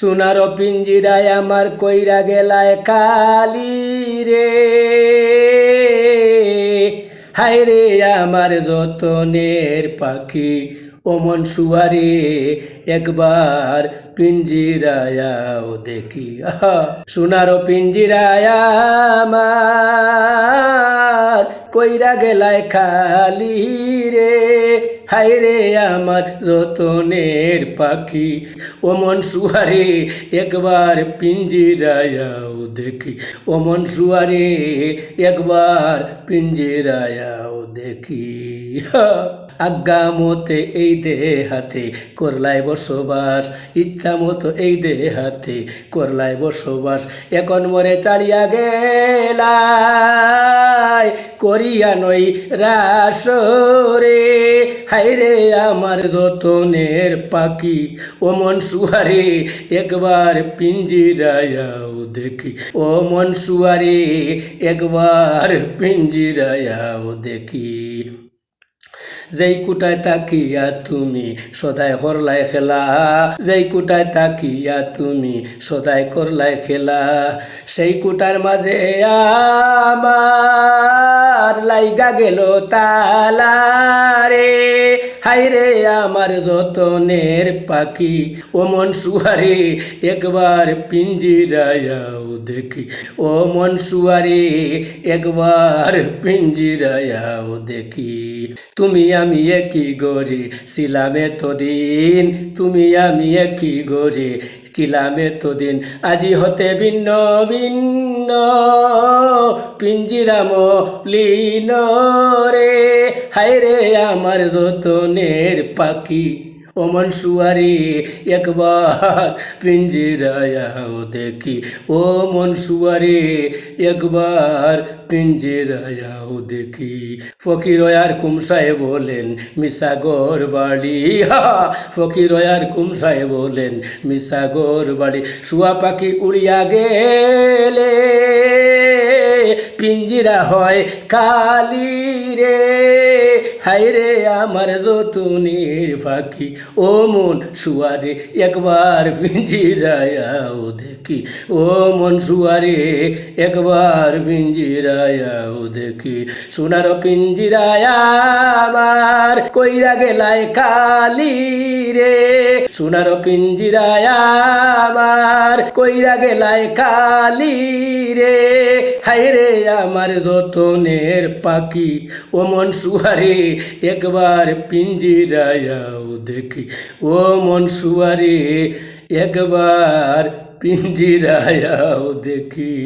সোনার পিঞ্জিরায় আমার কইরা গেলায় কালি রে। হায় রে আমার যতনের পাখি ওমন সুয়ারে, একবার পিঞ্জিরায়াও দেখি। সোনার পিঞ্জিরায় আমার কইরা গেলায় খালি রে। হায় রে আমার রতনের পাখি। ওমন সুয়ারে একবার পিঞ্জিরায়াও দেখি। ওমন সুয়ারে একবার পিঞ্জিরায়াও দেখি। হা। আজ্ঞা মতে এই দেহাতে করলাই বসবাস, ইচ্ছা মতো এই দেহাতে করলাই বসবাস। এখন মরে চালিয়া গেলাই, করিয়া নই রাসরে। হাইরে আমার যতনের পাখি, ও মন সুয়ারে, একবার পিঞ্জিরায়াও দেখি। ও মন সুয়ারে, একবার পিঞ্জিরায়াও দেখি। যেই কুটায় তাকিয়া তুমি সদাই করলাই খেলা। যেই কুটায় তাকিয়া তুমি সদাই করলাই খেলা। সেই কুটার মাঝে আমার লাইগা গেল তালারে হাইরে আমার যতনের পাখি, ও মন সুয়ারে একবার পিঞ্জিরায়াও দেখি। ও মন সুয়ারে একবার পিঞ্জিরায়াও দেখি। তুমি আমি একই গরে ছিলাম এতদিন, তুমি আমি একই গরে ছিলাম এতদিন। আজি হতে ভিন্ন ভিন্ন। পিঞ্জিরাম লীন রে। হায় রে আমার যতনের পাখি। ওমন সুয়ারি একবার পিঞ্জিরায়াও দেখি। ও মন সুয়ারি একবার পিঞ্জিরায়াও দেখি। ফকির আর কুমসায় বলেন, মিসাগর বাড়ি। হা ফকির আর কুমসায় বলেন, মিসাগর বাড়ি। শুয়া পাখি উড়িয়া গেলে পিঞ্জিরা হয় কালি রে। হায় রে আমার যতনের পাখি, ও মন সুয়ারে একবার পিঞ্জিরায়াও দেখি। ও মন সুয়ারে একবার পিঞ্জিরায়াও দেখি। সোনার পিঞ্জিরায়া আমার কইরা গেলায় কালি রে। সোনার পিঞ্জিরায়া আমার কইরা গেলায় কালি রে। হায় রে আমার যতনের পাখি, ও মন সুয়ারে, একবার পিঞ্জিরায়াও দেখি। ও মন সুয়ারে, একবার পিঞ্জিরায়াও দেখি।